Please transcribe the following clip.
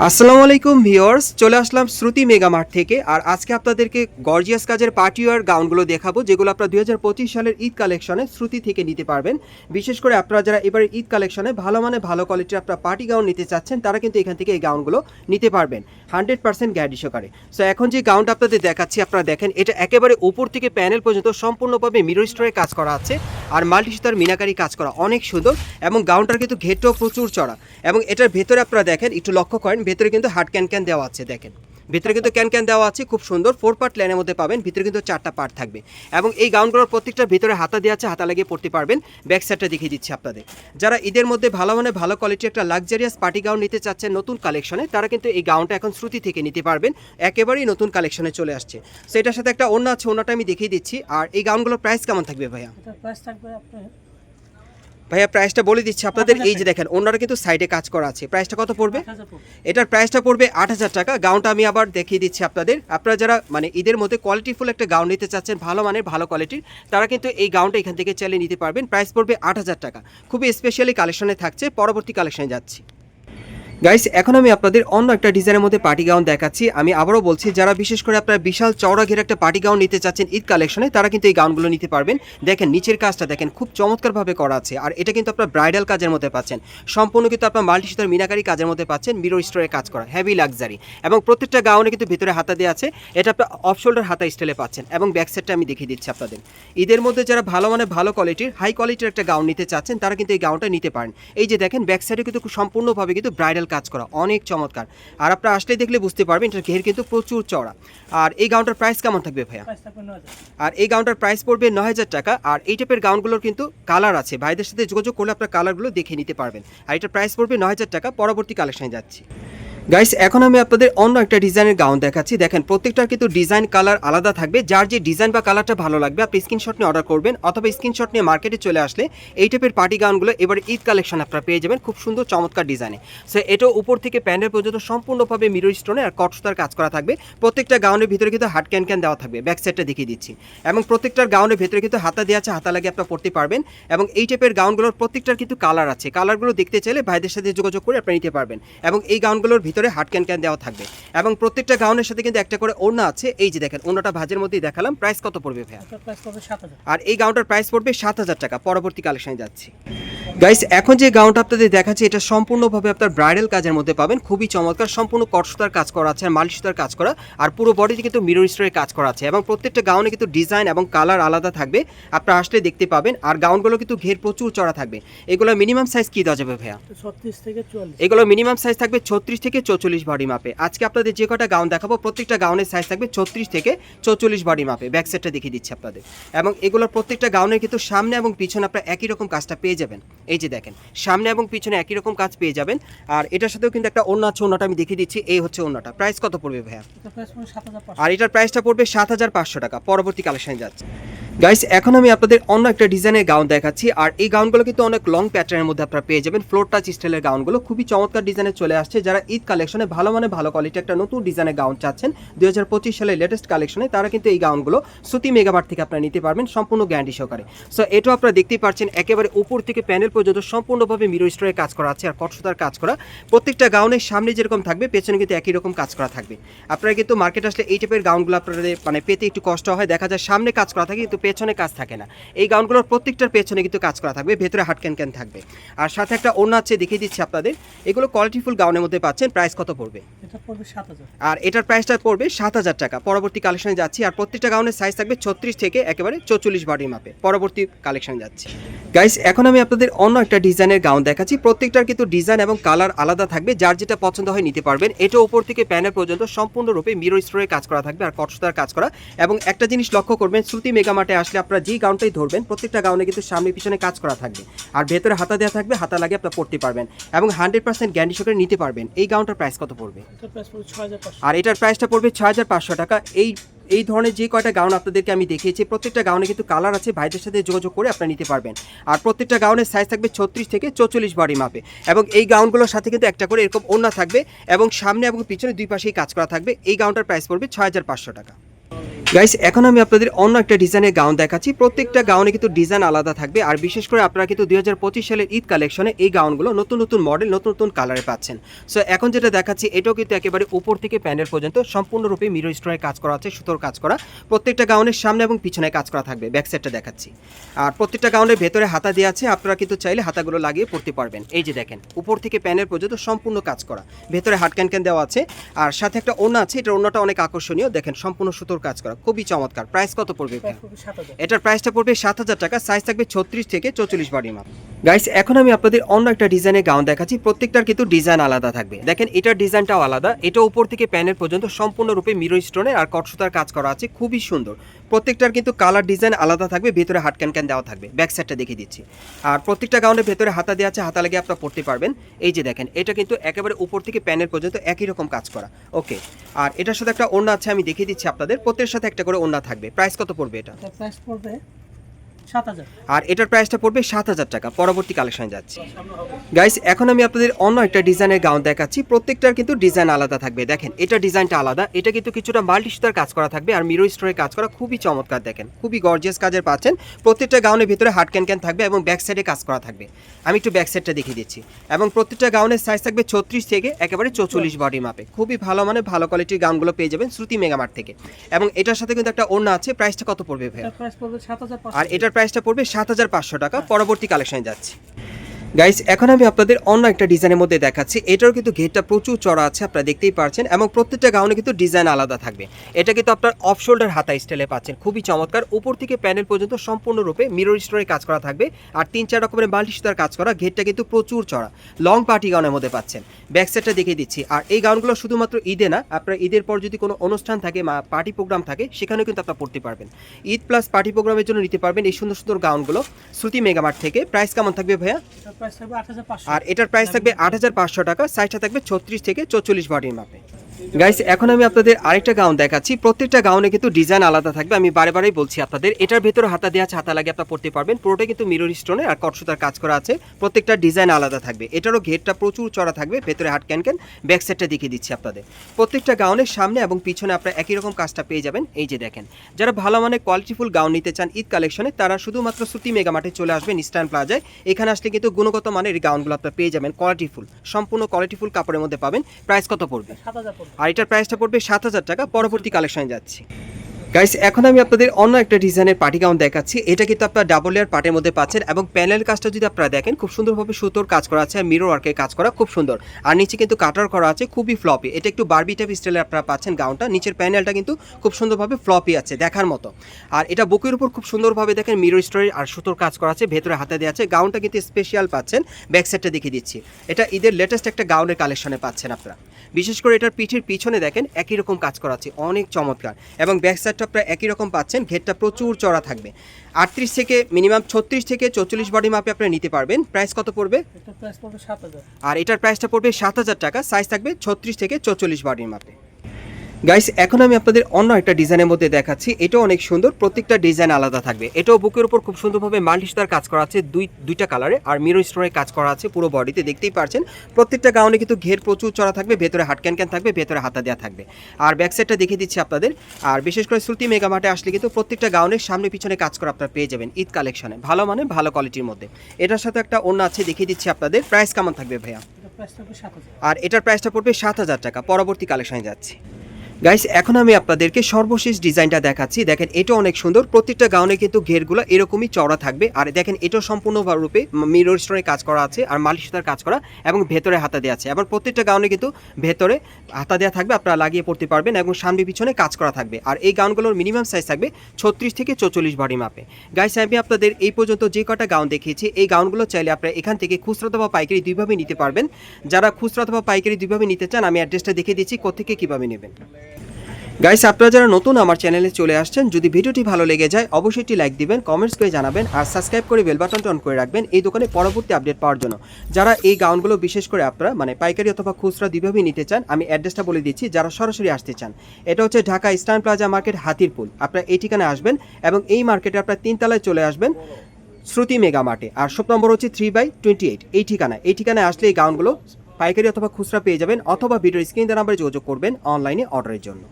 আসসালামু আলাইকুম ভিউয়ার্স, চলে আসলাম শ্রুতি মেগা মার্ট থেকে, আর আজকে আপনাদেরকে গর্জিয়াস কাজের পার্টি ওয়ার গাউনগুলো দেখাবো, যেগুলো আপনারা দুই হাজার পঁচিশ সালের ঈদ কালেকশনে শ্রুতি থেকে নিতে পারবেন। বিশেষ করে আপনারা যারা এবার ঈদ কালেকশনে ভালো মানে ভালো কোয়ালিটির আপনারা পার্টি গাউন নিতে চাচ্ছেন, তারা কিন্তু এখান থেকে এই গাউনগুলো নিতে পারবেন, হান্ড্রেড পার্সেন্ট গ্যারান্টি সহকারে। সো এখন যে গাউনটা আপনাদের দেখাচ্ছি, আপনারা দেখেন, এটা একেবারে উপর থেকে প্যানেল পর্যন্ত সম্পূর্ণভাবে মিরর স্টোরে কাজ করা আছে। আর মাল্টি সুতার মিনাকারি কাজ করা অনেক সুন্দর এবং গাউনটার কিন্তু ঘেটও প্রচুর চড়া। এবং এটার ভেতরে আপনারা দেখেন, একটু লক্ষ্য করেন, ভেতরে কিন্তু হার্ড ক্যান ক্যান দেওয়া আছে, দেখেন। ভিতরে কিন্তু ক্যান ক্যান দেওয়া আছে, খুব সুন্দর। ফোর পার্ট লাইনের মধ্যে পাবেন, ভিতরে কিন্তু চারটা পার্ট থাকবে। এবং এই গাউনগুলোর প্রত্যেকটার ভিতরে হাতা দেওয়া আছে, হাতা লাগিয়ে পড়তে পারবেন। ব্যাক সাইডটা দেখিয়ে দিচ্ছি আপনাদের। যারা ঈদের মধ্যে ভালো মানে ভালো কোয়ালিটির একটা লাক্সারিয়াস পার্টি গাউন নিতে চাচ্ছেন নতুন কালেকশনে তারা কিন্তু এই গাউনটা এখন শ্রুতি থেকে নিতে পারবেন। একেবারেই নতুন কালেকশনে চলে আসছে। সো এটার সাথে একটা অন্য আছে অন্যটা আমি দেখিয়ে দিচ্ছি। আর এই গাউনগুলোর প্রাইস কেমন থাকবে ভাইয়া? প্রাইস থাকবে ভাইয়া প্রাইসটা বলে দিচ্ছি আপনাদের। এই যে দেখেন ওনারা কিন্তু সাইডে কাজ করা আছে। প্রাইসটা কত পড়বে। এটার প্রাইসটা পড়বে আট হাজার টাকা। গাউনটা আমি আবার দেখিয়ে দিচ্ছি আপনাদের। আপনারা যারা মানে ঈদের মধ্যে কোয়ালিটিফুল একটা গাউন নিতে চাচ্ছেন ভালো মানের ভালো কোয়ালিটির তারা কিন্তু এই গাউনটা এখান থেকে চালিয়ে নিতে পারবেন। প্রাইস পড়বে আট হাজার টাকা। খুবই স্পেশালি কালেকশনে থাকছে। পরবর্তী কালেকশনে যাচ্ছি। গাইস এখন আমি আপনাদের অন্য একটা ডিজাইনের মধ্যে পার্টি গাউন দেখাচ্ছি। আমি আবারও বলছি, যারা বিশেষ করে আপনারা বিশাল চওড়া ঘের একটা পার্টি গাউন নিতে চাচ্ছেন ঈদ কালেকশনে তারা কিন্তু এই গাউনগুলো নিতে পারবেন। দেখেন, নিচের কাজটা দেখেন, খুব চমৎকারভাবে করা আছে। আর এটা কিন্তু আপনার ব্রাইডাল কাজের মধ্যে পাচ্ছেন। সম্পূর্ণ কিন্তু আপনার মাল্টি সুতার মিনাকারি কাজের মধ্যে পাচ্ছেন মিরো স্টোরে কাজ করা হেভি লাক্সারি এবং প্রত্যেকটা গাউনে কিন্তু ভিতরে হাতা দেওয়া আছে, এটা আপনার অফ শোল্ডার হাতা স্টাইলে পাচ্ছেন। এবং ব্যাক সাইডটা আমি দেখিয়ে দিচ্ছি আপনাদের। ঈদের মধ্যে যারা ভালো মানে ভালো কোয়ালিটির হাই কোয়ালিটির একটা গাউন নিতে চাচ্ছেন, তারা কিন্তু এই গাউনটা নিতে পারেন। এই যে দেখেন ব্যাক সাইডে কিন্তু সম্পূর্ণভাবে কিন্তু ব্রাইডাল কাজ করা অনেক চমৎকার। আর আপনারা আসলে দেখলে বুঝতে পারবেন এটার ঘের কিন্তু প্রচুর চড়া আর এই গাউনটার প্রাইস কেমন থাকবে ভাইয়া? আর এই গাউনটার প্রাইস পড়বে ন হাজার টাকা। আর এই টাইপের গাউনগুলোর কিন্তু কালার আছে। ভাইদের সাথে যোগাযোগ করলে আপনার কালারগুলো দেখে নিতে পারবেন। আর এটার প্রাইস পড়বে ন হাজার টাকা। পরবর্তী কালেকশনে যাচ্ছি। গাইস এখন আমি আপনাদের অন্য একটা ডিজাইনের গাউন দেখাচ্ছি। দেখেন, প্রত্যেকটার কিন্তু ডিজাইন কালার আলাদা থাকবে। যার যে ডিজাইন বা কালারটা ভালো লাগবে, আপনি স্ক্রিনশট নিয়ে অর্ডার করবেন অথবা স্ক্রিনশট নিয়ে মার্কেটে চলে আসলে এই টাইপের পার্টি গাউনগুলো এবার ঈদ কালেকশন আপনারা পেয়ে যাবেন খুব সুন্দর, চমৎকার ডিজাইনে সো এটা উপর থেকে প্যান্ডেল পর্যন্ত সম্পূর্ণভাবে মিরর স্টোনে আর কটসতার কাজ করা থাকবে। প্রত্যেকটা গাউনের ভিতরে কিন্তু হাট ক্যান ক্যান দেওয়া থাকবে ব্যাক সাইডটা দেখিয়ে দিচ্ছি। এবং প্রত্যেকটার গাউনের ভিতরে কিন্তু হাতা দেওয়া আছে, হাতা লাগিয়ে আপনারা পড়তে পারবেন। এবং এই টাইপের গাউনগুলোর প্রত্যেকটার কিন্তু কালার আছে। কালারগুলো দেখতে চাইলে ভাইদের সাথে যোগাযোগ করে আপনারা নিতে পারবেন। এবং এই গাউনগুলোর ভিতরে হাট ক্যান ক্যান দেওয়া থাকবে। এবং প্রত্যেকটা গাউনের সাথে কিন্তু একটা করে ওড়না আছে। এই যে দেখেন ওড়নাটা ভাজের মধ্যেই দেখালাম। প্রাইস কত পড়বে ভাইয়া? আর এই গাউনটার প্রাইস পড়বে সাত হাজার টাকা। পরবর্তী কালেকশনে যাচ্ছি। গাইস এখন যে গাউনটা আপনাদের দেখাচ্ছি এটা সম্পূর্ণভাবে আপনার ব্রাইডাল কাজের মধ্যে পাবেন। খুবই চমৎকার সম্পূর্ণ কটসুতার কাজ করা আছে আর মালিশ সুতার কাজ করা। আর পুরো বডিতে কিন্তু মিরর স্টোরের কাজ করা আছে। এবং প্রত্যেকটা গাউনে কিন্তু ডিজাইন এবং কালার আলাদা থাকবে। আপনারা আসলে দেখতে পাবেন। আর গাউনগুলো কিন্তু ঘের প্রচুর চড়া থাকবে। এগুলো মিনিমাম সাইজ কি দেওয়া যাবে ভাইয়া? ছত্রিশ থেকে চুয়াল্লিশ। এগুলো মিনিমাম সাইজ থাকবে ছত্রিশ থেকে চৌচল্লিশ বডি মাপে। আজকে আপনাদের যে কটা গাউন দেখাবো প্রত্যেকটা গাউনের সাইজ থাকবে ছত্রিশ থেকে চৌচল্লিশ বডি মাপে। ব্যাক সাইডটা দেখিয়ে দিচ্ছি আপনাদের। এবং এগুলোর প্রত্যেকটা গাউনের কিন্তু সামনে এবং পিছনে আপনারা একই রকম কাজটা পেয়ে যাবেন। এই যে দেখেন সামনে এবং পিছনে একই রকম কাজ পেয়ে যাবেন। আর এটার সাথেও কিন্তু একটা অন্য আছে অন্যটা আমি দেখিয়ে দিচ্ছি। এই হচ্ছে অন্যটা প্রাইস কত পড়বে ভাইয়া? আর এটার প্রাইসটা পড়বে সাত হাজার পাঁচশো টাকা। পরবর্তী কালেকশনে যাচ্ছে। গাইস এখন আমি আপনাদের অন্য একটা ডিজাইনের গাউন দেখাচ্ছি। আর এই গাউনগুলো কিন্তু অনেক লং প্যাটার্নের মধ্যে আপনারা পেয়ে যাবেন। ফ্লোর টাচ স্টাইলের গাউনগুলো খুবই চমৎকার ডিজাইনে চলে আসছে। যারা ঈদ কালেকশনে ভালো মানে ভালো কোয়ালিটি একটা নতুন ডিজাইনের গাউন চাচ্ছেন। দুই হাজার পঁচিশ সালের লেটেস্ট কালেকশনে তারা কিন্তু এই গাউনগুলো সুতি মেগাবার থেকে আপনারা নিতে পারবেন সম্পূর্ণ গ্যারান্টি সহকারে। সো এটাও আপনারা দেখতেই পাচ্ছেন, একেবারে উপর থেকে প্যানেল পর্যন্ত সম্পূর্ণভাবে মিরো স্টোরের কাজ করা আছে আর কটসুতার কাজ করা। প্রত্যেকটা গাউনের সামনে যেরকম থাকবে, পেছনে কিন্তু একই রকম কাজ করা থাকবে। আপনারা কিন্তু মার্কেট আসলে এই টাইপের গাউনগুলো আপনাদের মানে পেতে একটু কষ্ট হয়, দেখা যায় সামনে কাজ করা থাকে কিন্তু পেছনে কাজ থাকে না। এই গাউনগুলোর প্রত্যেকটার পেছনে কিন্তু কাজ করা থাকবে, ভেতরে হাট ক্যান ক্যান থাকবে। আর সাথে একটা অন্য আছে, দেখিয়ে দিচ্ছি আপনাদের। এগুলো কোয়ালিটিফুল গাউনের মধ্যে পাচ্ছেন প্রাইস কত পড়বে? এটা আর এটার প্রাইসটা পড়বে সাত হাজার টাকা। পরবর্তী কালেকশনে যাচ্ছি আর প্রত্যেকটা গাউনের সাইজ থাকবে ছত্রিশ থেকে একেবারে চৌচল্লিশ বডি মাপে পরবর্তী কালেকশনে যাচ্ছি। গাইস এখন আমি আপনাদের অন্য একটা ডিজাইনের গাউন দেখাচ্ছি। প্রত্যেকটার কিন্তু ডিজাইন এবং কালার আলাদা থাকবে। যার যেটা পছন্দ হয় নিতে পারবেন। এটা উপর থেকে প্যানেল পর্যন্ত সম্পূর্ণরূপে মিরো স্টোরে কাজ করা থাকবে আর কটসুতার কাজ করা। এবং একটা জিনিস লক্ষ্য করবেন শ্রুতি মেগামার্টে আসলে আপনারা যেই গাউনটাই ধরবেন প্রত্যেকটা গাউনে কিন্তু সামনে পিছনে কাজ করা থাকবে। আর ভেতরে হাতা দেওয়া থাকবে হাতা লাগে আপনারা পড়তে পারবেন। এবং হান্ড্রেড পার্সেন্ট সহকারে নিতে পারবেন। এই গাউনটার প্রাইস কত পড়বে? আর এটার প্রাইসটা পড়বে ছয় হাজার পাঁচশো টাকা। এই এই ধরনের যে কয়টা গাউন আপনাদেরকে আমি দেখিয়েছি প্রত্যেকটা গাউনে কিন্তু কালার আছে ভাইদের সাথে যোগাযোগ করে আপনারা নিতে পারবেন। আর প্রত্যেকটা গাউনের সাইজ থাকবে ছত্রিশ থেকে চৌচল্লিশ বডি মাপে এবং এই গাউনগুলোর সাথে কিন্তু একটা করে এরকম ওনা থাকবে এবং সামনে এবং পিছনে দুই পাশেই কাজ করা থাকবে। এই গাউনটার প্রাইস পড়বে ছয় হাজার পাঁচশো টাকা। গাইস এখন আমি আপনাদের অন্য একটা ডিজাইনের গাউন দেখাচ্ছি। প্রত্যেকটা গাউনে কিন্তু ডিজাইন আলাদা থাকবে। আর বিশেষ করে আপনারা কিন্তু দুই হাজার পঁচিশ সালের ঈদ কালেকশনে এই গাউনগুলো নতুন নতুন মডেল নতুন নতুন কালারে পাচ্ছেন। সো এখন যেটা দেখাচ্ছি, এটাও কিন্তু একেবারে উপর থেকে প্যানেল পর্যন্ত সম্পূর্ণরূপে মিরো স্টোনের কাজ করা আছে, সুতোর কাজ করা। প্রত্যেকটা গাউনের সামনে এবং পিছনে কাজ করা থাকবে ব্যাক সাইডটা দেখাচ্ছি। আর প্রত্যেকটা গাউনের ভেতরে হাতা দেওয়া আছে, আপনারা কিন্তু চাইলে হাতাগুলো লাগিয়ে পড়তে পারবেন। এই যে দেখেন, উপর থেকে প্যানেল পর্যন্ত সম্পূর্ণ কাজ করা। ভেতরে হাট ক্যান দেওয়া আছে। আর সাথে একটা ওনা আছে, এটার ওনাটা অনেক আকর্ষণীয়। দেখেন, সম্পূর্ণ সুতোর কাজ করা। খুবই চমৎকার। প্রাইস কত পড়বে এটার প্রাইসটা পড়বে সাত হাজার টাকা সাইজ থাকবে ছত্রিশ থেকে চৌচল্লিশ বাড়ির মাপ। গাইস এখন আমি আপনাদের অন্য একটা ডিজাইনের গাউন দেখাচ্ছি। প্রত্যেকটার কিন্তু ডিজাইন আলাদা থাকবে। দেখেন, এটার ডিজাইনটাও আলাদা। এটা উপর থেকে প্যানেল পর্যন্ত সম্পূর্ণরূপে মিরো স্টোনের আর কটসুতার কাজ করা আছে। খুবই সুন্দর। প্রত্যেকটার কিন্তু কালার ডিজাইন আলাদা থাকবে। ভেতরে হাট ক্যান ক্যান দেওয়া থাকবে। ব্যাক সাইডটা দেখিয়ে দিচ্ছি। আর প্রত্যেকটা গাউনের ভেতরে হাতা দেওয়া আছে। হাতা লাগিয়ে আপনারা পড়তে পারবেন। এই যে দেখেন, এটা কিন্তু একেবারে উপর থেকে প্যানেল পর্যন্ত একই রকম কাজ করা। ওকে আর এটার সাথে একটা ওড়না আছে, আমি দেখিয়ে দিচ্ছি আপনাদের। প্রত্যেকের সাথে একটা করে ওড়না থাকবে। প্রাইস কত পড়বে এটা? প্রাইস পড়বে আর এটার প্রাইসটা পড়বে সাত হাজার টাকা। পরবর্তী কালেকশনে যাচ্ছি। গাইস এখন আমি আপনাদের অন্য একটা ডিজাইনের গাউন দেখাচ্ছি। প্রত্যেকটার কিন্তু ডিজাইন আলাদা থাকবে। দেখেন এটা ডিজাইনটা আলাদা। এটা কিন্তু কিছুটা মাল্টি সুতার কাজ করা থাকবে আর মিরো স্টোরের কাজ করা খুবই চমৎকার দেখেন। খুবই গর্জিয়াস কাজের পাচ্ছেন। প্রত্যেকটা গাউনের ভিতরে হাট ক্যান ক্যান থাকবে এবং ব্যাক সাইডে কাজ করা থাকবে। আমি একটু ব্যাক সাইডটা দেখিয়ে দিচ্ছি। এবং প্রত্যেকটা গাউনের সাইজ থাকবে ছত্রিশ থেকে একেবারে চৌচল্লিশ বডি মাপে খুবই ভালো মানে ভালো কোয়ালিটির গাউনগুলো পেয়ে যাবেন শ্রুতি মেগামার্ট থেকে। এবং এটার সাথে কিন্তু একটা ওড়না আছে। প্রাইসটা কত পড়বে ভাই আর এটার প্রাইসটা পড়বে সাত হাজার পাঁচশো টাকা। পরবর্তী কালেকশনে যাচ্ছি। গাইস এখন আমি আপনাদের অন্য একটা ডিজাইনের মধ্যে দেখাচ্ছি। এটারও কিন্তু ঘেরটা প্রচুর চড়া আছে, আপনারা দেখতেই পারছেন, এবং প্রত্যেকটা গাউনে কিন্তু ডিজাইন আলাদা থাকবে। এটা কিন্তু আপনার অফ শোল্ডার হাতা স্টাইলে পাচ্ছেন, খুবই চমৎকার। উপর থেকে প্যানেল পর্যন্ত সম্পূর্ণরূপে মিরর স্টোরে কাজ করা থাকবে, আর তিন চার রকমের মাল্টি সুতার কাজ করা, ঘেরটা কিন্তু প্রচুর চড়া। লং পার্টি গাউনের মধ্যে পাচ্ছেন। ব্যাক সাইডটা দেখিয়ে দিচ্ছি। আর এই গাউনগুলো শুধুমাত্র ঈদে না, আপনার ঈদের পর যদি কোনো অনুষ্ঠান থাকে বা পার্টি প্রোগ্রাম থাকে, সেখানেও কিন্তু আপনারা পড়তে পারবেন। ঈদ প্লাস পার্টি প্রোগ্রামের জন্য নিতে পারবেন এই সুন্দর সুন্দর গাউনগুলো শ্রুতি মেগামার্ট থেকে। প্রাইস কেমন থাকবে ভাইয়া? আর এটার প্রাইস থাকবে আট হাজার পাঁচশো টাকা সাইজটা থাকবে ছত্রিশ থেকে চৌচল্লিশ বডির মাপে। গাইস এখন আমি আপনাদের আরেকটা গাউন দেখাচ্ছি। প্রত্যেকটা গাউনে কিন্তু ডিজাইন আলাদা থাকবে। আমি বারে বারেই বলছি আপনাদের, এটার ভেতরে হাতা দেওয়া আছে, হাতা লাগে আপনারা পড়তে পারবেন। পুরোটা কিন্তু মিরর স্টোনে আর কটসুতার কাজ করা আছে। প্রত্যেকটা ডিজাইন আলাদা থাকবে। এটারও ঘেরটা প্রচুর চড়া থাকবে। ভেতরে হাট ক্যান ক্যান ব্যাক সাইডটা দেখিয়ে দিচ্ছি আপনাদের। প্রত্যেকটা গাউনের সামনে এবং পিছনে আপনারা একই রকম কাজটা পেয়ে যাবেন। এই যে দেখেন, যারা ভালো মানে কোয়ালিটিফুল গাউন নিতে চান ঈদ কালেকশনে তারা শুধুমাত্র সুতি মেগামার্টে চলে আসবেন ইস্টার্ন প্লাজায় এখানে আসলে কিন্তু গুণগত মানের গাউনগুলো আপনারা পেয়ে যাবেন কোয়ালিটিফুল সম্পূর্ণ কোয়ালিটিফুল কাপড়ের মধ্যে পাবেন। প্রাইস কত পড়বে? সাত হাজার আর এটার প্রাইসটা পড়বে সাত হাজার টাকা। পরবর্তী কালেকশানে যাচ্ছি। গাইস এখন আমি আপনাদের অন্য একটা ডিজাইনের পার্টি গাউন দেখাচ্ছি। এটা কিন্তু আপনার ডাবল লেয়ার পার্টের মধ্যে পাচ্ছেন এবং প্যানেল কাজটা যদি আপনারা দেখেন, খুব সুন্দরভাবে সুতোর কাজ করা আছে আর মিরর ওয়ার্কের কাজ করা, খুব সুন্দর। আর নিচে কিন্তু কাটার করা আছে, খুবই ফ্লপি এটা একটু বারবি টাইপ স্টাইলে আপনারা পাচ্ছেন গাউনটা নিচের প্যানেলটা কিন্তু খুব সুন্দরভাবে ফ্লপি আছে, দেখার মতো। আর এটা বুকের উপর খুব সুন্দরভাবে দেখেন মিরর স্টোরি আর সুতোর কাজ করা আছে, ভেতরে হাতে দেওয়া আছে। গাউনটা কিন্তু স্পেশাল পাচ্ছেন ব্যাক সাইডটা দেখিয়ে দিচ্ছি। এটা ঈদের লেটেস্ট একটা গাউনের কালেকশনে পাচ্ছেন আপনারা। বিশেষ করে এটার পিঠের পিছনে দেখেন, একই রকম কাজ করা আছে, অনেক চমৎকার। এবং ব্যাক সাইডটা আপনারা একই রকম পাচ্ছেন ঘেরটা প্রচুর চড়া থাকবে। আটত্রিশ থেকে মিনিমাম ছত্রিশ থেকে চৌচল্লিশ বডি মাপে আপনি নিতে পারবেন। প্রাইস কত পড়বে? আর এটার প্রাইসটা পড়বে সাত হাজার টাকা সাইজ থাকবে ছত্রিশ থেকে চৌচল্লিশ বডির মাপে গাইস এখন আমি আপনাদের অন্য একটা ডিজাইনের মধ্যে দেখাচ্ছি। এটাও অনেক সুন্দর প্রত্যেকটা ডিজাইন আলাদা থাকবে। এটাও বুকের উপর খুব সুন্দরভাবে মাল্টি সুতার কাজ করা আছে দুই দুইটা কালারে আর মিরো স্টোনের কাজ করা আছে পুরো বডিতে দেখতেই পারছেন। প্রত্যেকটা গাউনে কিন্তু ঘের প্রচুর চড়া থাকবে ভেতরে হাট ক্যান ক্যান থাকবে ভেতরে হাতা দেওয়া থাকবে। আর ব্যাক সাইডটা দেখিয়ে দিচ্ছি আপনাদের। আর বিশেষ করে শ্রুতি মেগামার্টে আসলে কিন্তু প্রত্যেকটা গাউনের সামনে পিছনে কাজ করা আপনারা পেয়ে যাবেন ঈদ কালেকশনে ভালো মানে ভালো কোয়ালিটির মধ্যে। এটার সাথে একটা অন্য আছে দেখিয়ে দিচ্ছি আপনাদের। প্রাইস কেমন থাকবে ভাইয়া? আর এটার প্রাইসটা পড়বে সাত হাজার টাকা। পরবর্তী কালেকশনে যাচ্ছি। গাইস এখন আমি আপনাদেরকে সর্বশেষ ডিজাইনটা দেখাচ্ছি। দেখেন এটা অনেক সুন্দর। প্রত্যেকটা গাউনে কিন্তু ঘেরগুলো এরকমই চওড়া থাকবে। আর দেখেন এটা সম্পূর্ণরূপে মিরর স্টোনের কাজ করা আছে আর মালিশ সুতার কাজ করা এবং ভেতরে হাতা দেওয়া আছে। এবং প্রত্যেকটা গাউনে কিন্তু ভেতরে হাতা দেওয়া থাকবে, আপনারা লাগিয়ে পড়তে পারবেন এবং সামনে পিছনে কাজ করা থাকবে। আর এই গাউনগুলোর মিনিমাম সাইজ থাকবে ছত্রিশ থেকে চৌচল্লিশ বডি মাপে গাইস আমি আপনাদের এই পর্যন্ত যে কটা গাউন দেখিয়েছি, এই গাউনগুলো চাইলে আপনারা এখান থেকে খুচরা অথবা পাইকারি দুইভাবে নিতে পারবেন। যারা খুচরা অথবা পাইকারি দুইভাবে নিতে চান, আমি অ্যাড্রেসটা দেখিয়ে দিচ্ছি কোথেকে কীভাবে নেবেন। গাইস আপনারা যারা নতুন আমার চ্যানেলে চলে আসছেন, যদি ভিডিওটি ভালো লেগে যায়, অবশ্যই একটি লাইক দিবেন কমেন্টস করে জানাবেন, আর সাবস্ক্রাইব করে বেল বাটনটা অন করে রাখবেন এই দোকানে পরবর্তী আপডেট পাওয়ার জন্য। যারা এই গাউনগুলো বিশেষ করে আপনারা মানে পাইকারি অথবা খুচরা দুইভাবেই নিতে চান, আমি অ্যাড্রেসটা বলে দিচ্ছি, যারা সরাসরি আসতে চান। এটা হচ্ছে Dhaka eastern plaza market Hatirpool. আপনারা এই ঠিকানায় আসবেন এবং এই মার্কেটে আপনারা তিনতলায় চলে আসবেন, শ্রুতি মেগা মার্টে। আর শপ নম্বর হচ্ছে থ্রি বাই টোয়েন্টি এইট এই ঠিকানা এই ঠিকানায় আসলে এই গাউনগুলো পাইকারি অথবা খুচরা পেয়ে যাবেন, অথবা ভিডিও স্ক্রিন নাম্বারে যোগাযোগ করবেন অনলাইনে অর্ডারের জন্য।